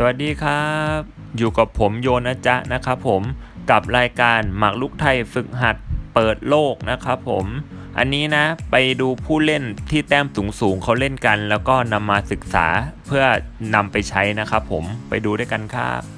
สวัสดีครับ อยู่กับผมโยนะจ๊ะนะครับผมกับรายการหมากลุกไทยฝึกหัดเปิดโลกนะครับผม อันนี้นะไปดูผู้เล่นที่แต้มสูงสูงเขาเล่นกัน แล้วก็นำมาศึกษาเพื่อนำไปใช้นะครับผมไปดูด้วยกันครับ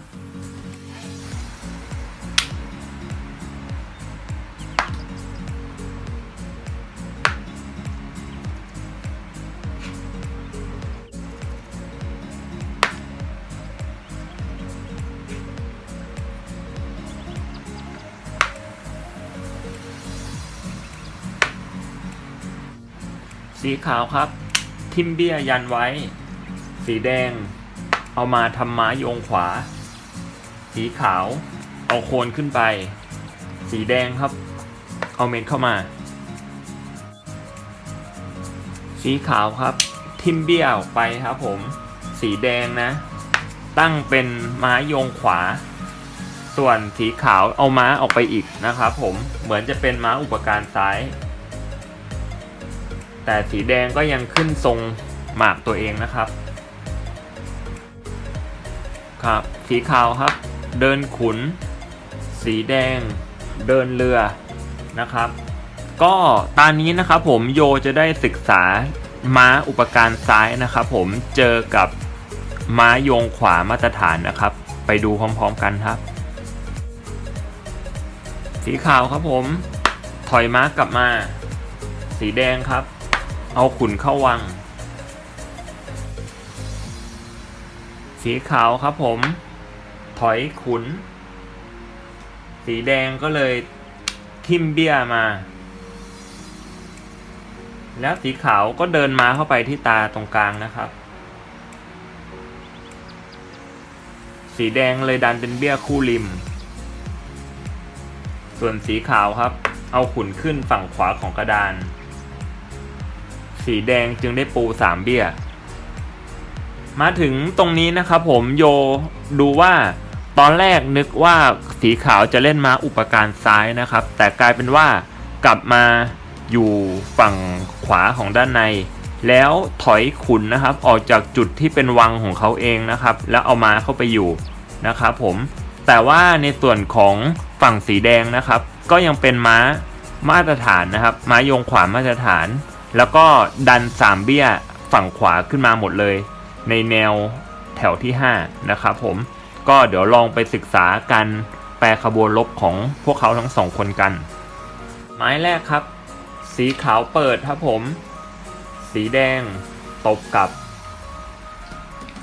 สีขาวครับ ทิมเบียยันไว้ สีแดง เอามาทำไม้โยงขวา สีขาว เอาโคนขึ้นไป สีแดงครับ เอาเม็ดเข้ามา สีขาวครับ ทิมเบี้ยออกไปครับผม สีแดงนะ ตั้งเป็นไม้โยงขวา ส่วนสีขาวเอาม้าออกไปอีกนะครับผมเหมือนจะเป็นม้าอุปการซ้าย แต่สีแดงก็ยังขึ้นทรงหมากตัวเองนะครับ ครับ สีขาวครับ เดินขุน สีแดง เดินเรือนะครับ ก็ตอนนี้นะครับผมโยจะได้ศึกษาม้าอุปการซ้ายนะครับ ผมเจอกับม้าโยงขวามาตรฐานนะครับ ไปดูพร้อมๆกันครับ สีขาวครับผม ถอยม้ากลับมา สีแดงครับ เอาขุนเข้าวัง สีขาวครับผม ถอยขุน สีแดงก็เลยทิมเบี้ยมา แล้วสีขาวก็เดินมาเข้าไปที่ตาตรงกลางนะครับ สีแดงเลยดันเป็นเบี้ยคู่ริม ส่วนสีขาวครับ เอาขุนขึ้นฝั่งขวาของกระดาน สีแดงจึงได้ปูสามเบี้ย มาถึงตรงนี้นะครับผมโยดูว่าตอนแรกนึกว่าสีขาวจะเล่นม้าอุปการซ้ายนะครับ แต่กลายเป็นว่ากลับมาอยู่ฝั่งขวาของด้านใน แล้วถอยขุนนะครับ ออกจากจุดที่เป็นวังของเขาเองนะครับ แล้วเอาม้าเข้าไปอยู่นะครับผมแต่ว่าในส่วนของฝั่งสีแดงนะครับ ก็ยังเป็นม้ามาตรฐานนะครับ ม้ายงขวามาตรฐาน แล้วก็ดันสามเบี้ยฝั่งขวาขึ้นมาหมดเลย ในแนวแถวที่ 5 นะครับผมก็เดี๋ยวลองไปศึกษาการแปลขบวนลบของพวกเขาทั้งสองคนกัน ไม้แรกครับ สีขาวเปิดครับผม สีแดงตบกับ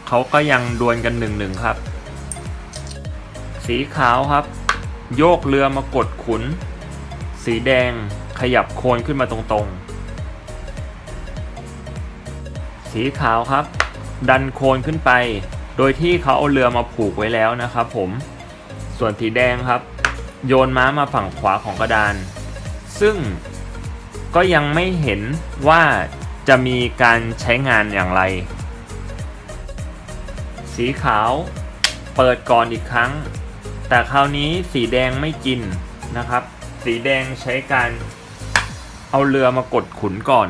เขาก็ยังดวลกันหนึ่งหนึ่งครับ สีขาวครับ โยกเรือมากดขุน สีแดงขยับโคนขึ้นมาตรงๆ สีขาวครับ ดันโคนขึ้นไป โดยที่เขาเอาเรือมาผูกไว้แล้วนะครับผม ส่วนสีแดงครับ โยนม้ามาฝั่งขวาของกระดาน ซึ่งก็ยังไม่เห็นว่าจะมีการใช้งานอย่างไร สีขาวเปิดก่อนอีกครั้ง แต่คราวนี้สีแดงไม่กินนะครับ สีแดงใช้การเอาเรือมากดขุนก่อน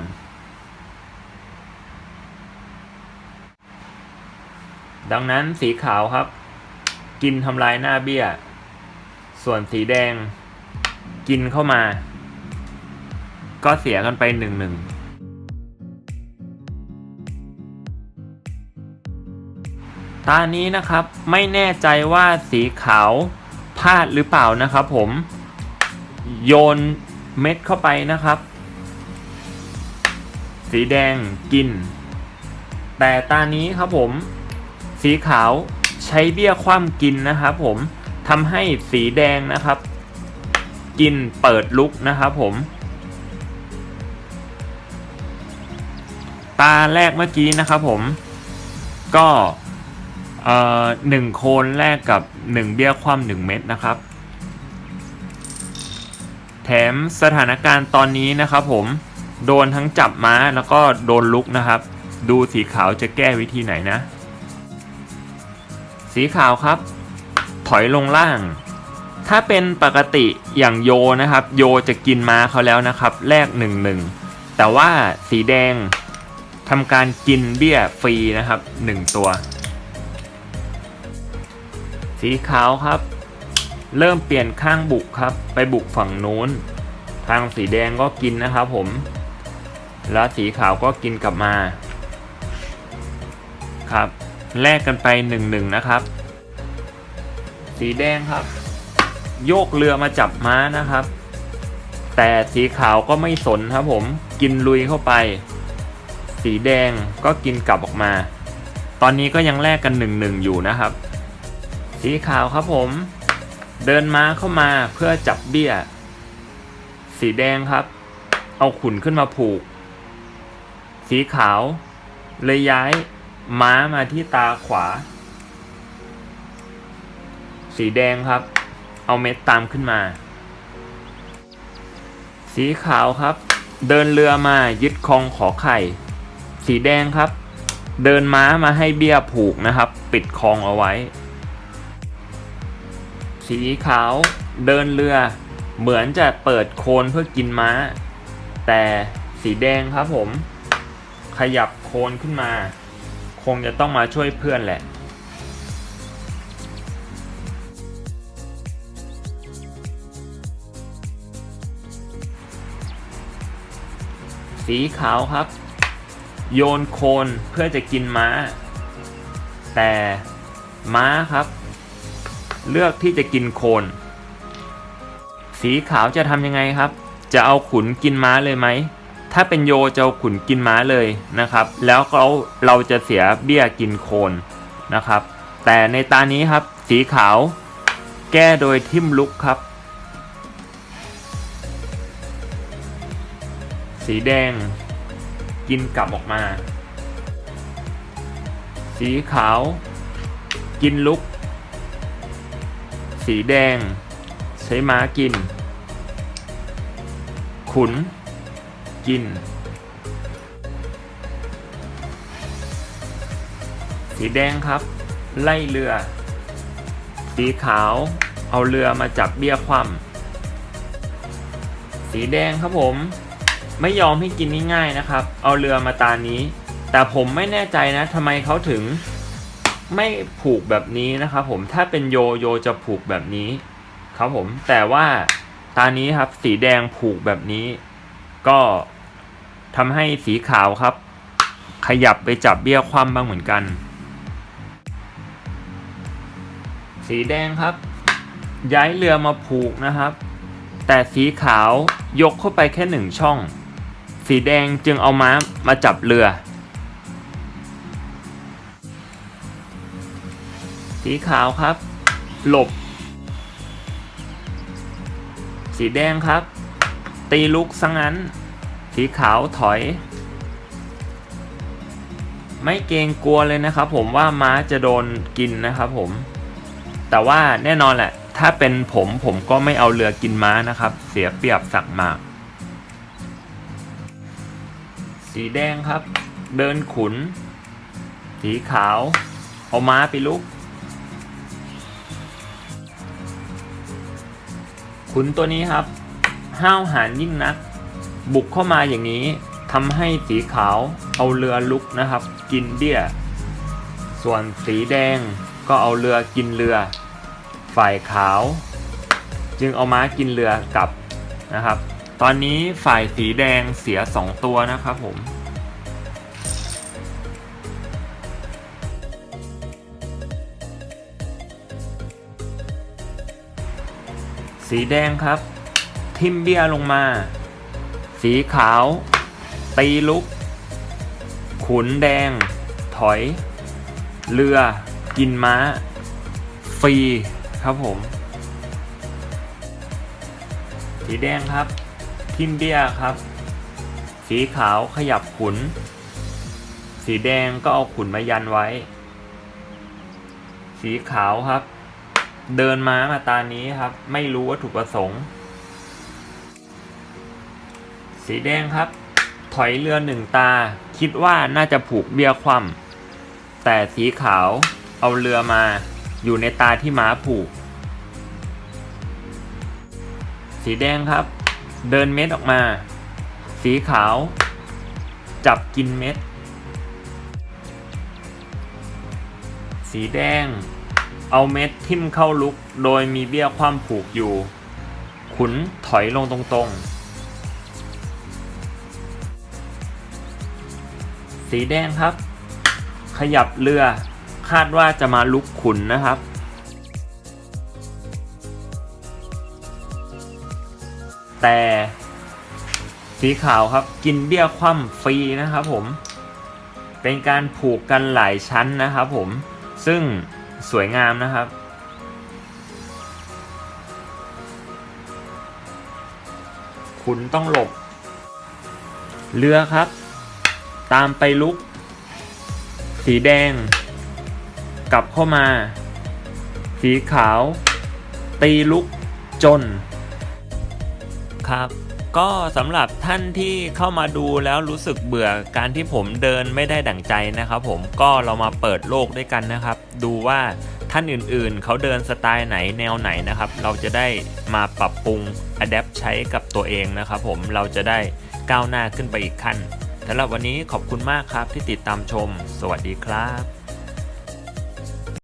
ดังนั้นสีขาวครับ กินทำลายหน้าเบี้ย ส่วนสีแดง กินเข้ามา ก็เสียกันไปหนึ่งหนึ่งตานี้นะครับไม่แน่ใจว่าสีขาวพลาดหรือเปล่านะครับผม โยนเม็ดเข้าไปนะครับ สีแดงกิน แต่ตานี้ครับผม สีขาวใช้เบี้ยคว่ำกินนะครับผมทำให้สีแดงนะครับ กินเปิดลุกนะครับผม ตาแรกเมื่อกี้นะครับผม ก็หนึ่งโคนแรกกับหนึ่งเบี้ยคว่ำหนึ่งเม็ดนะครับ แถมสถานการณ์ตอนนี้นะครับผม โดนทั้งจับม้าแล้วก็โดนลุกนะครับ ดูสีขาวจะแก้วิธีไหนนะ สีขาวครับ ถอยลงล่าง ถ้าเป็นปกติอย่างโยนะครับ โยจะกินม้าเขาแล้วนะครับ แลกหนึ่งหนึ่งแต่ว่าสีแดงทำการกินเบี้ยฟรีนะครับหนึ่งตัว สีขาวครับ เริ่มเปลี่ยนข้างบุกครับ ไปบุกฝั่งนู้น ทางสีแดงก็กินนะครับผม แล้วสีขาวก็กินกลับมาครับ แลกกันไปหนึ่งหนึ่งนะครับ สีแดงครับ โยกเรือมาจับม้านะครับ แต่สีขาวก็ไม่สนครับผมกินลุยเข้าไป สีแดงก็กินกลับออกมา ตอนนี้ก็ยังแลกกันหนึ่งหนึ่งอยู่นะครับ สีขาวครับผม เดินม้าเข้ามาเพื่อจับเบี้ย สีแดงครับ เอาขุนขึ้นมาผูก สีขาวเลยย้าย ม้ามาที่ตาขวา สีแดงครับ เอาเม็ดตามขึ้นมา สีขาวครับ เดินเรือมายึดคลองขอไข่ สีแดงครับ เดินม้ามาให้เบี้ยผูกนะครับ ปิดคลองเอาไว้ สีขาว เดินเรือ เหมือนจะเปิดโคนเพื่อกินม้า แต่สีแดงครับผม ขยับโคนขึ้นมา คงจะต้องมาช่วยเพื่อนแหละสีขาวครับ โยนโคนเพื่อจะกินม้า แต่ม้าครับ เลือกที่จะกินโคน สีขาวจะทำยังไงครับ จะเอาขุนกินม้าเลยไหม ถ้าเป็นโยจะขุนกินม้าเลยนะครับ แล้วเราเราจะเสียเบี้ยกินโคนนะครับ แต่ในตานี้ครับสีขาวแก้โดยทิมลุกครับ สีแดงกินกลับออกมา สีขาว กินลุก สีแดง ใช้ม้ากิน ขุน กิน สีแดงครับ ไล่เรือ สีขาว เอาเรือมาจับเบี้ยคว่ำสีแดงครับผม ไม่ยอมให้กินง่ายๆนะครับ เอาเรือมาตานี้ แต่ผมไม่แน่ใจนะทำไมเขาถึงไม่ผูกแบบนี้นะครับผมถ้าเป็นโยโยจะผูกแบบนี้ ครับผมแต่ว่าตานี้ครับสีแดงผูกแบบนี้ ก็ ทำให้สีขาวครับ ขยับไปจับเบี้ยคว่ำบ้างเหมือนกัน สีแดงครับ ย้ายเรือมาผูกนะครับ แต่สีขาวยกเข้าไปแค่หนึ่งช่อง สีแดงจึงเอาม้ามาจับเรือ สีขาวครับ หลบ สีแดงครับ ตีลุกซะงั้น สีขาวถอย ไม่เกรงกลัวเลยนะครับผมว่าม้าจะโดนกินนะครับผม แต่ว่าแน่นอนแหละ ถ้าเป็นผมผมก็ไม่เอาเรือกินม้านะครับ เสียเปรียบสักมาก สีแดงครับ เดินขุน สีขาว เอาม้าไปลุกขุนตัวนี้ครับ ห้าวหาญยิ่งนัก บุกเข้ามาอย่างนี้ทำให้สีขาวเอาเรือลุกนะครับ กินเบี้ย ส่วนสีแดงก็เอาเรือกินเรือ ฝ่ายขาว จึงเอาม้ากินเรือกลับนะครับ ตอนนี้ฝ่ายสีแดงเสีย 2 ตัวนะครับผมสีแดงครับ ทิมเบี้ยลงมา สีขาว ตีลุก ขุนแดง ถอย เรือ กินม้า ฟรี ครับผม สีแดงครับ ทิมเบี้ยครับ สีขาวขยับขุน สีแดงก็เอาขุนมายันไว้ สีขาวครับ เดินม้ามาตานี้ครับ ไม่รู้วัตถุประสงค์ สีแดงครับ ถอยเรือหนึ่งตา คิดว่าน่าจะผูกเบี้ยคว่ำแต่สีขาวเอาเรือมาอยู่ในตาที่ม้าผูก สีแดงครับ เดินเม็ดออกมา สีขาว จับกินเม็ด สีแดง เอาเม็ดทิ่มเข้าลุกโดยมีเบี้ยคว่ำผูกอยู่ ขุนถอยลงตรงๆ สีแดงครับ ขยับเรือคาดว่าจะมาลุกขุนนะครับ แต่สีขาวครับกินเบี้ยคว่ำฟรีนะครับผม เป็นการผูกกันหลายชั้นนะครับผม ซึ่งสวยงามนะครับ คุณต้องหลบ เรือครับ ตามไปลุก สีแดง กลับเข้ามา สีขาว ตีลุกจน ครับ ก็สำหรับท่านที่เข้ามาดูแล้วรู้สึกเบื่อการที่ผมเดินไม่ได้ดั่งใจนะครับผมก็เรามาเปิดโลกด้วยกันนะครับ ดูว่าท่านอื่นๆ เขาเดินสไตล์ไหนแนวไหนนะครับ เราจะได้มาปรับปรุงอัดแอปใช้กับตัวเองนะครับผมเราจะได้ก้าวหน้าขึ้นไปอีกขั้น สำหรับวันนี้ขอบคุณมากครับที่ติดตามชม สวัสดีครับ